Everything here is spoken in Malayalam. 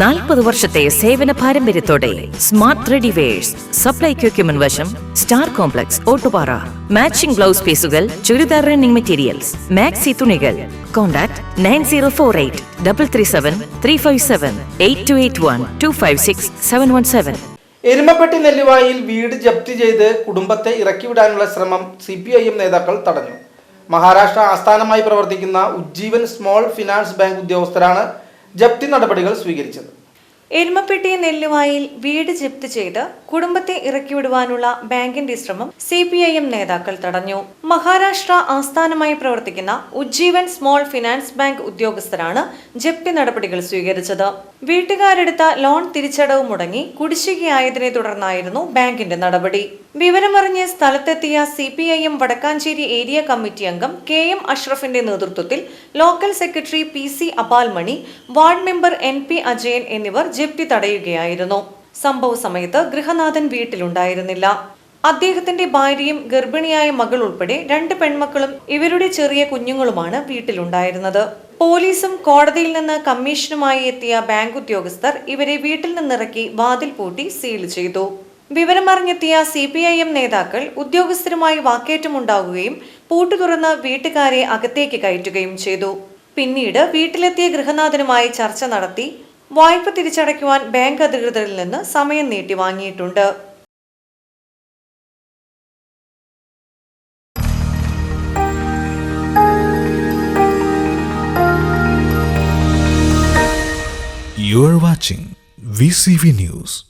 നാൽപ്പത് വർഷത്തെ സേവന പാരമ്പര്യത്തോടെ സ്മാർട്ട് റെഡിവേഴ്സ് സപ്ലൈ എക്യുപ്മെന്റ് വശം star complex Ottupara. Matching blouse പീസുകൾ ചുരിദാർ റണ്ണിംഗ് മെറ്റീരിയൽസ്. മാക്സി തുണികൾ. Contact nine zero four eight double three seven three five seven eight two eight one two five six seven one seven. Erumapetty നെല്ലുവായിൽ വീട് ജപ്തി ചെയ്ത് കുടുംബത്തെ ഇറക്കിവിടാനുള്ള ശ്രമം സി പി ഐ എം നേതാക്കൾ തടഞ്ഞു. മഹാരാഷ്ട്ര ആസ്ഥാനമായി പ്രവർത്തിക്കുന്ന ഉജ്ജീവൻ സ്മോൾ ഫിനാൻസ് ബാങ്ക് ഉദ്യോഗസ്ഥരാണ് ജപ്തി നടപടികൾ സ്വീകരിച്ചത്. എരുമപ്പെട്ടി നെല്ലുവായിൽ വീട് ജപ്തി ചെയ്ത് കുടുംബത്തെ ഇറക്കിവിടുവാനുള്ള ബാങ്കിന്റെ ശ്രമം സി പി ഐ എം നേതാക്കൾ തടഞ്ഞു. മഹാരാഷ്ട്ര ആസ്ഥാനമായി പ്രവർത്തിക്കുന്ന ഉജ്ജീവൻ സ്മോൾ ഫിനാൻസ് ബാങ്ക് ഉദ്യോഗസ്ഥരാണ് ജപ്തി നടപടികൾ സ്വീകരിച്ചത്. വീട്ടുകാരെടുത്ത ലോൺ തിരിച്ചടവ് മുടങ്ങി കുടിശ്ശികയായതിനെ തുടർന്നായിരുന്നു ബാങ്കിന്റെ നടപടി. വിവരമറിഞ്ഞ് സ്ഥലത്തെത്തിയ C P I M Vadakkanchery area committee അംഗം കെ എം അഷ്റഫിന്റെ നേതൃത്വത്തിൽ local secretary P C Apalmani ward member N P Ajayan എന്നിവർ ജപ്തി തടയുകയായിരുന്നു. സംഭവ സമയത്ത് ഗൃഹനാഥൻ വീട്ടിലുണ്ടായിരുന്നില്ല. അദ്ദേഹത്തിന്റെ ഭാര്യയും ഗർഭിണിയായ മകൾ ഉൾപ്പെടെ രണ്ട് പെൺമക്കളും ഇവരുടെ ചെറിയ കുഞ്ഞുങ്ങളുമാണ് വീട്ടിലുണ്ടായിരുന്നത്. പോലീസും കോടതിയിൽ നിന്ന് കമ്മീഷനുമായി എത്തിയ ബാങ്ക് ഉദ്യോഗസ്ഥർ ഇവരെ വീട്ടിൽ നിന്നിറക്കി വാതിൽ പൂട്ടി സീൽ ചെയ്തു. വിവരമറിഞ്ഞെത്തിയ സി പി ഐ എം നേതാക്കൾ ഉദ്യോഗസ്ഥരുമായി വാക്കേറ്റമുണ്ടാകുകയും പൂട്ടു തുറന്ന് വീട്ടുകാരെ അകത്തേക്ക് കയറ്റുകയും ചെയ്തു. പിന്നീട് വീട്ടിലെത്തിയ ഗൃഹനാഥനുമായി ചർച്ച നടത്തി വായ്പ തിരിച്ചടയ്ക്കുവാൻ ബാങ്ക് അധികൃതരിൽ നിന്ന് സമയം നീട്ടി വാങ്ങിയിട്ടുണ്ട് You are watching VCV News.